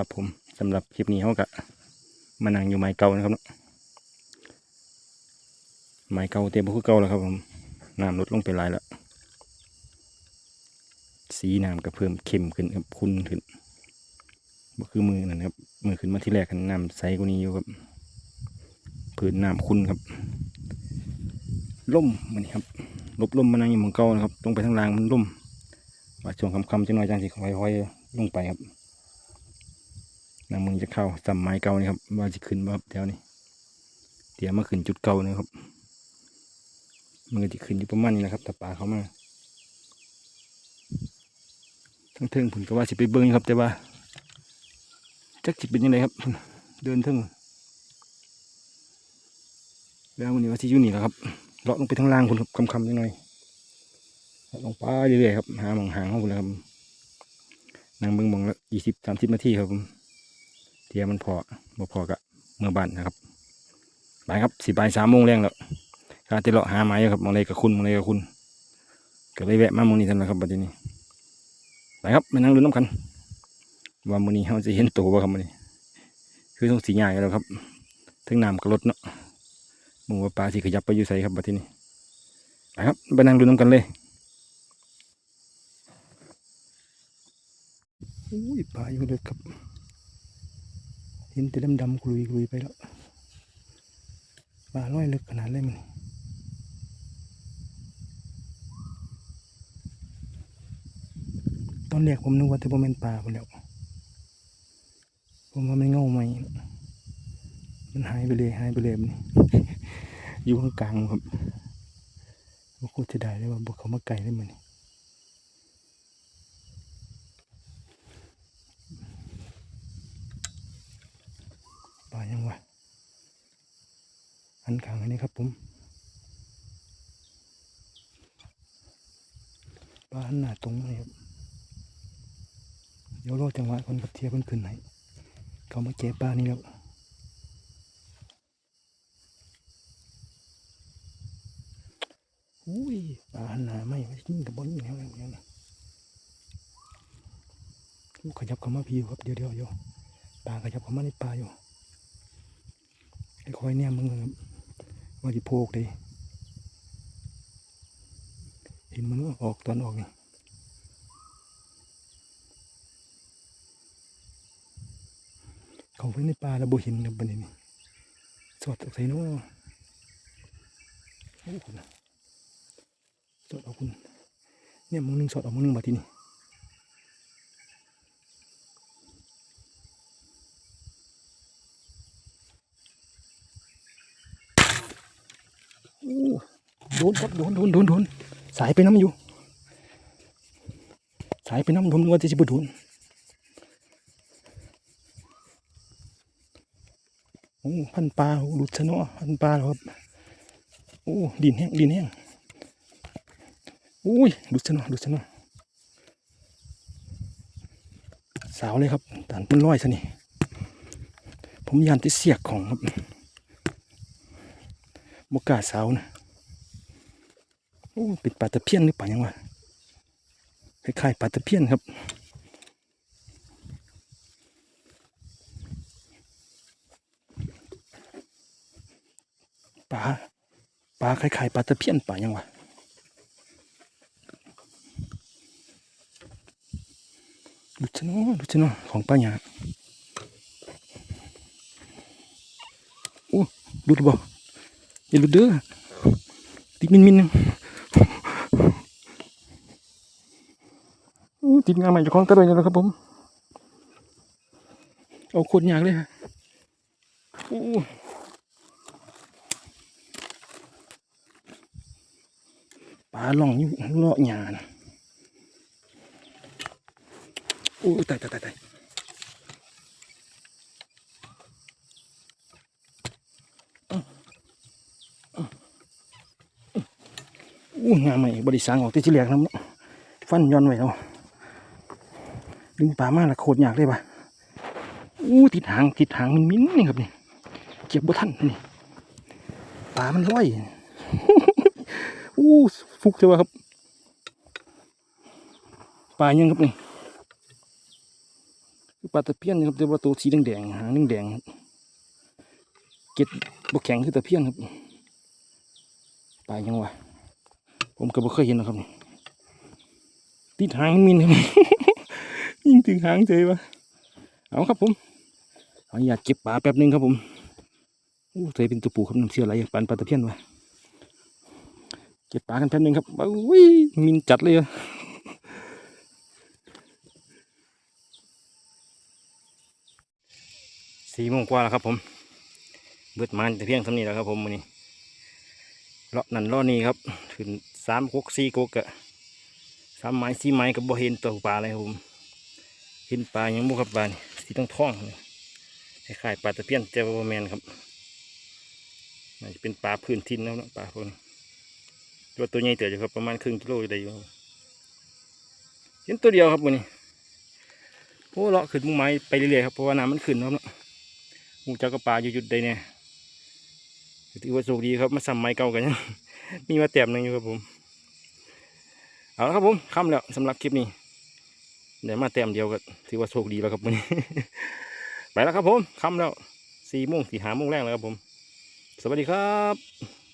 ครับผมสำหรับคลิปนี้เขาก็มานั่งอยู่ไม้เก่านะครับเนาะไม้เก่าเต็มพวกเก่าแล้วครับผมน้ำลดลงไปหลายแล้วสีน้ำก็เพิ่มเข้มขึ้นครับคุณขึ้นบ่คือมือนั่นครับมือขึ้นมาที่แรกกันน้ำใสกว่านี้อยู่ครับพื้นน้ำคุณครับล่มมันนี่ครับลบล่มมานั่งอยู่มองเก่านะครับลงไปทางล่างมันล่มว่าช่วงคำๆจังหน่อยจังสิค่อยๆลงไปครับ น้ำมึงจะเข้าสัมไม้เก่านี่ครับว่าจะขึ้นบ่ครับแถวนี้เดี๋ยวมาขึ้นจุดเก่านะครับ มันก็จะขึ้นอยู่ประมาณนี้นะครับแต่ปลาเขามาทั้งเทิงผมก็ว่าสิไปเบิ้งครับ แต่ว่าจักจิเป็นยังไงครับ เดินเทิงแล้ววันนี้ว่าสิอยู่นี่แหละครับเลาะลงไปทางล่างคุณครับคำนิดหน่อยลาะลงไปเรื่อยๆครับหาหมองหางของคุณแล้วครับนั่งเบิ้งมองละยี่สิบสามสิบนาทีครับผม ทียมันพอบ่พอกะเมื่อบานนะครับไปครับสิบ่ายสามโมงแรงแล้วการจะเลาะหาไม้ครับมองใดกับคุณมองใดกับคุณก็เลยแวะมาหมองนี้ทันแล้วครับบัดนี้ไปครับมานั่งลุ้นน้ำกันว่ามือนี้เราจะเห็นตัวบ่ครับมือนี้ คือต้องสีใหญ่แล้วครับทั้งน้ำกับรถเนาะหมูว่าปลาสิขยับไปอยู่ใส่ครับบัดนี้ไปครับไปนั่งลุ้นน้ำกันเลยอุ้ยปลาอยู่เลยครับ เห็นแต่ดำๆกลุยกลุยๆไปแล้วปลาลอยลึกขนาดเลยมันตอนแรกผมนึกว่าจะเป็นปลาไปแล้วผมว่ามันเงาไหมมันหายไปเลยหายไปเลยมันอยู่ข้างกลางครับว่าโคตรจะได้เลยว่าบุกเขามาไก่ได้มัน ปลายังวะอันขางอันนี้ครับผมปลาหันหน้าตรงเลยครับเดี๋ยวรอจังหวะคนกับเทียบเพิ่นขึ้นไหนเขามาเก็บปลานี่แล้วอุ้ยปลาหันหนาไม่ไม่ยิ่งกับบอลยิ่งแล้วอย่างนี้อู้ขยับเข้ามาพี่อยู่ครับเดี๋ยวเดี๋ยวเดี๋ยปลาขยับเข้ามาในปลาอยู่ คอยเนี่ยมึงว่าจะโพกเลยเห็นมันออกตอนออกนี่เขาไปในป่าแล้วบ่เห็นครับบัดนี้นี่สอดจากไสเนาะโอ้คุณสอดเอาคุณเนี่ยมึงหนึงสอดเอามึงหนึงมาที่นี่ โดนครับโดนโดนโดนโดนสายไปน้ำอยู่ สายไปน้ำผมนึกว่าจะจะบ่โดนโอ้พันปลาหลุดซะเนาะพันปลาแล้วครับโอ้ดินแห้งดินแห้งอุ้ยหลุดซะเนาะหลุดซะเนาะสาวเลยครับตานเป็นร้อยซะนี่ผมยานที่เสียกของครับ บกาสาวนะโอ้เป็นปลาตะเพียนหรือเปล่ายังวะคล้ายๆปลาตะเพียนครับปลาปลาคล้ายๆปลาตะเพียนปลายังวะดูชนาะดูชนาะของป้าหยาโอ้ดูดบ่ อย่าดูเด้อติดมินมินนึงติดงานใหม่เจากของตะเลยแล้วครับผม เอาคตรยากเลยฮะโอ้ปลาล่องอยู่เลาะหยานะโอ้ตายตายตายตายโอู้งามใหม่บริสังออกที่ที่แรกนะฟันย้อนไว้แล้วดึงปลามาละโคตรยากเลยปะอู้ติดหางติดหางมันมิ้นนี่ครับนี่เก็บบ่ทันนี่ปลามันลอยอู้ฟุกใช่ไหมครับปลายังครับนี่ปลาตะเพียนนะครับแต่ว่าตัวสีแดงๆหางแดงๆเก็ดบกแข็งคือตะเพียนครับปลายังวะ ผมก็บ่เคยเห็นนะครับติดหางมินครับยิงถึงหางเฉยวะเอาครับผมขออนุญาตเก็บปลาแป๊บหนึงครับผมอู้เธอเป็นตัวปูครับน้ำเชื่ออะไรปลาปลาตะเพียนวะเก็บปลากันแป๊บหนึงครับอุ้ยมินจัดเลยอะสี่โมงกว่าแล้วครับผมเบิดมันแต่เพียงเท่นี้แล้วครับผมวันนี้เลาะนั่นเลาะนี่ครับถึง สามกกสี่กกอะสามไม้สี่ไม้กับบ่เห็นตัวปลาเลยผมเห็นปลาอย่างบุครับปลานี่สีต้องท้องคล้ายๆปลาตะเพียนแต่ว่าแมนครับน่าจะเป็นปลาพื้นถิ่นแล้วนะปลาพวกนี้ตัวตัวใหญ่เต๋ออยู่ครับประมาณครึ่งกิโลอยู่ได้อยู่เห็นตัวเดียวครับวันนี้โอ้เลาะขึ้นมุมไม้ไปเรื่อยๆครับเพราะว่าน้ำมันขึ้นครับเนาะหูเจ้าก็ปลาอยู่จุดใดเนี่ยถือว่าโชคดีครับมาซ้ำไม้เก่ากันยังมีมาแต้มหนึ่งอยู่ครับผม เอาละครับผมค่ำแล้วสำหรับคลิปนี้เดี๋ยวมาเต็มเดียวก็ถือว่าโชคดีแล้วครับวันนี้ ไปแล้วครับผมค่ำแล้วสี่โมงสี่หาโมงแรกแล้วครับผม สวัสดีครับ